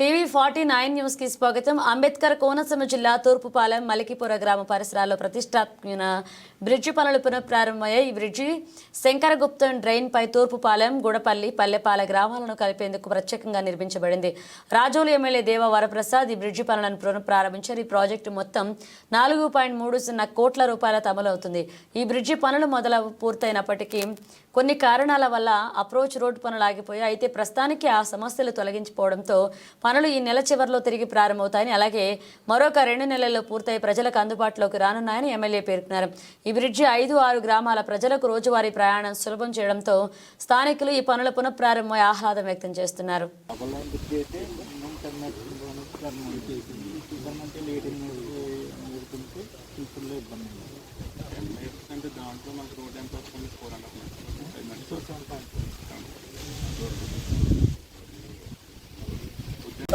TV forty nine న్యూస్కి స్వాగతం. అంబేద్కర్ కోనసీమ జిల్లా తూర్పుపాలెం మలికిపుర గ్రామ పరిసరాల్లో ప్రతిష్టాత్మక బ్రిడ్జి పనులు పునఃప్రారంభమయ్యాయి. ఈ బ్రిడ్జి శంకరగుప్తం డ్రైన్ పై తూర్పుపాలెం గుడపల్లి పల్లెపాల గ్రామాలను కలిపేందుకు ప్రత్యేకంగా నిర్మించబడింది. రాజోలు ఎమ్మెల్యే దేవ వరప్రసాద్ ఈ బ్రిడ్జి పనులను పునఃప్రారంభించారు. ఈ ప్రాజెక్టు మొత్తం నాలుగు పాయింట్ మూడు సున్నా కోట్ల రూపాయలతో అమలవుతుంది ఈ బ్రిడ్జి పనులు మొదలు పూర్తయినప్పటికీ కొన్ని కారణాల వల్ల అప్రోచ్ రోడ్డు పనులు ఆగిపోయాయి. అయితే ప్రస్తుతానికి ఆ సమస్యలు తొలగించిపోవడంతో పనులు ఈ నెల చివరిలో తిరిగి ప్రారంభమవుతాయని అలాగే మరొక రెండు నెలల్లో పూర్తయి ప్రజలకు అందుబాటులోకి రానున్నాయని ఎమ్మెల్యే పేర్కొన్నారు. ఈ బ్రిడ్జి ఐదు ఆరు గ్రామాల ప్రజలకు రోజువారీ ప్రయాణం సులభం చేయడంతో స్థానికులు ఈ పనుల పునఃప్రారంభమై ఆహ్లాదం వ్యక్తం చేస్తున్నారు. అంటే దాంట్లో మనకు రోడ్ ఎంత వస్తుంది? ఫోర్ హండ్రెడ్ పసుపు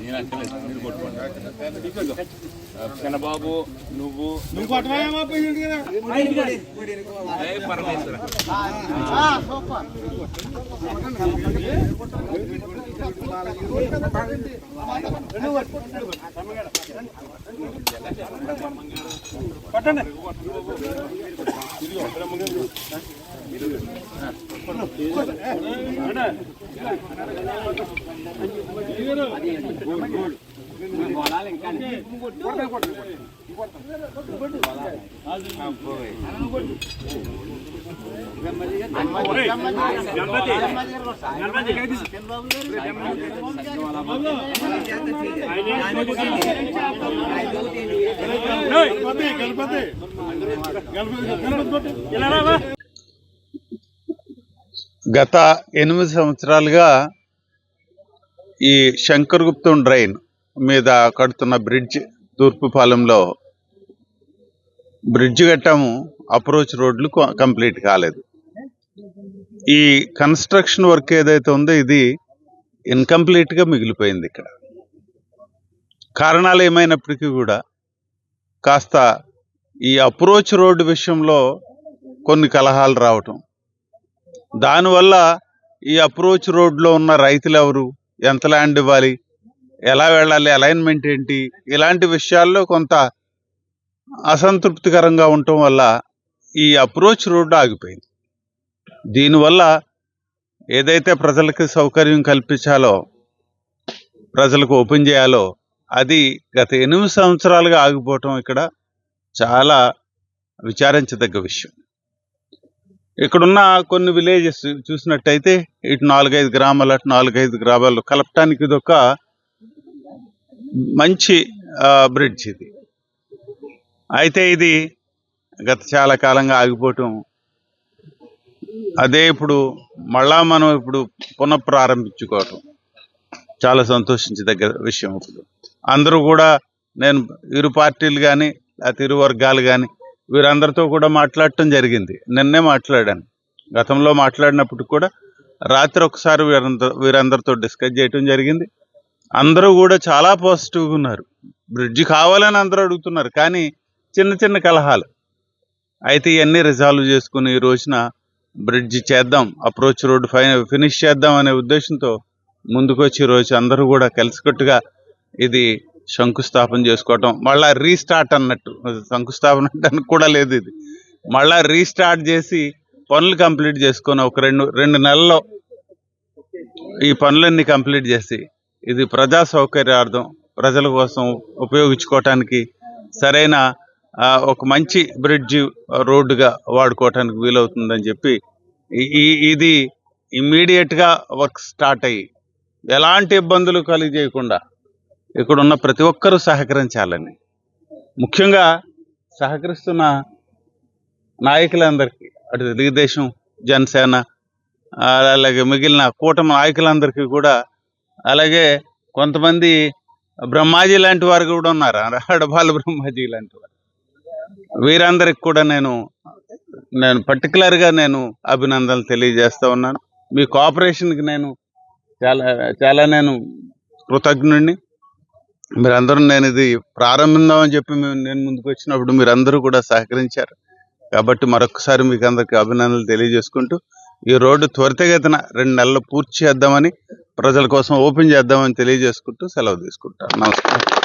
నేను అంటలేదు మీరు కొట్టుకోండి చిన్నబాబు నువ్వు నువ్వు గత ఎనిమిది సంవత్సరాలుగా ఈ శంకరగుప్తం డ్రైన్ మీద కడుతున్న బ్రిడ్జ్ తూర్పుపాలెంలో బ్రిడ్జ్ కట్టాము అప్రోచ్ రోడ్లు కంప్లీట్ కాలేదు. ఈ కన్స్ట్రక్షన్ వర్క్ ఏదైతే ఉందో ఇది ఇన్కంప్లీట్గా మిగిలిపోయింది ఇక్కడ. కారణాలు ఏమైనప్పటికీ కూడా కాస్త ఈ అప్రోచ్ రోడ్డు విషయంలో కొన్ని కలహాలు రావటం. దానివల్ల ఈ అప్రోచ్ రోడ్లో ఉన్న రైతులు ఎవరు ఎంత ల్యాండ్ ఇవ్వాలి? ఎలా వెళ్ళాలి? అలైన్మెంట్ ఏంటి? ఇలాంటి విషయాల్లో కొంత అసంతృప్తికరంగా ఉండటం వల్ల ఈ అప్రోచ్ రోడ్డు ఆగిపోయింది. దీనివల్ల ఏదైతే ప్రజలకు సౌకర్యం కల్పించాలో ప్రజలకు ఓపెన్ చేయాలో అది గత ఎనిమిది సంవత్సరాలుగా ఆగిపోవటం ఇక్కడ చాలా విచారించదగ్గ విషయం. ఇక్కడున్న కొన్ని విలేజెస్ చూసినట్టయితే ఇటు నాలుగైదు గ్రామాలు అటు నాలుగైదు గ్రామాలు కలపటానికి ఇది ఒక మంచి బ్రిడ్జ్ ఇది. అయితే ఇది గత చాలా కాలంగా ఆగిపోవటం. అదే ఇప్పుడు మళ్ళా మనం ఇప్పుడు పునఃప్రారంభించుకోవటం. చాలా సంతోషించదగ్గ విషయం ఇప్పుడు. అందరూ కూడా నేను ఇరు పార్టీలు కానీ లేకపోతే ఇరు వర్గాలు కానీ వీరందరితో కూడా మాట్లాడటం జరిగింది. నిన్నే మాట్లాడాను. గతంలో మాట్లాడినప్పుడు కూడా రాత్రి ఒకసారి వీరందరూ వీరందరితో డిస్కస్ చేయటం జరిగింది. అందరూ కూడా చాలా పాజిటివ్గా ఉన్నారు. బ్రిడ్జి కావాలని అందరూ అడుగుతున్నారు కానీ చిన్న చిన్న కలహాలు. అయితే ఇవన్నీ రిజాల్వ్ చేసుకుని ఈ రోజున బ్రిడ్జి చేద్దాం అప్రోచ్ రోడ్ ఫై ఫినిష్ చేద్దాం అనే ఉద్దేశంతో ముందుకొచ్చి రోజు అందరూ కూడా కలిసికట్టుగా ఇది శంకుస్థాపన చేసుకోవటం మళ్ళా రీస్టార్ట్ అన్నట్టు. శంకుస్థాపన అంటే కూడా లేదు ఇది. మళ్ళా రీస్టార్ట్ చేసి పనులు కంప్లీట్ చేసుకొని ఒక రెండు రెండు నెలల్లో ఈ పనులన్నీ కంప్లీట్ చేసి ఇది ప్రజా సౌకర్యార్థం ప్రజల కోసం ఉపయోగించుకోవటానికి సరైన ఒక మంచి బ్రిడ్జ్ రోడ్డుగా వాడుకోవటానికి వీలవుతుందని చెప్పి ఈ- ఈ ఇది ఇమ్మీడియట్గా వర్క్ స్టార్ట్ అయ్యి ఎలాంటి ఇబ్బందులు కలిగజేయకుండా ఇక్కడ ఉన్న ప్రతి ఒక్కరూ సహకరించాలని. ముఖ్యంగా సహకరిస్తున్న నాయకులందరికీ అటు తెలుగుదేశం జనసేన అలాగే మిగిలిన కూటమి నాయకులందరికీ కూడా అలాగే కొంతమంది బ్రహ్మాజీ లాంటి వారు కూడా ఉన్నారు. అడబాల బ్రహ్మాజీ లాంటి వారు. వీరందరికి కూడా నేను నేను పర్టికులర్గా నేను అభినందనలు తెలియజేస్తూ ఉన్నాను. మీ కోఆపరేషన్కి నేను చాలా చాలా నేను కృతజ్ఞుడిని మీరందరూ నేను ఇది ప్రారంభిద్దామని చెప్పి మేము నేను ముందుకు వచ్చినప్పుడు మీరందరూ కూడా సహకరించారు. కాబట్టి మరొకసారి మీకు అందరికి అభినందనలు తెలియజేసుకుంటూ ఈ రోడ్డు త్వరితగతిన రెండు నెలలు పూర్తి చేద్దామని ప్రజల కోసం ఓపెన్ చేద్దామని తెలియజేసుకుంటూ సెలవు తీసుకుంటాను. నమస్కారం.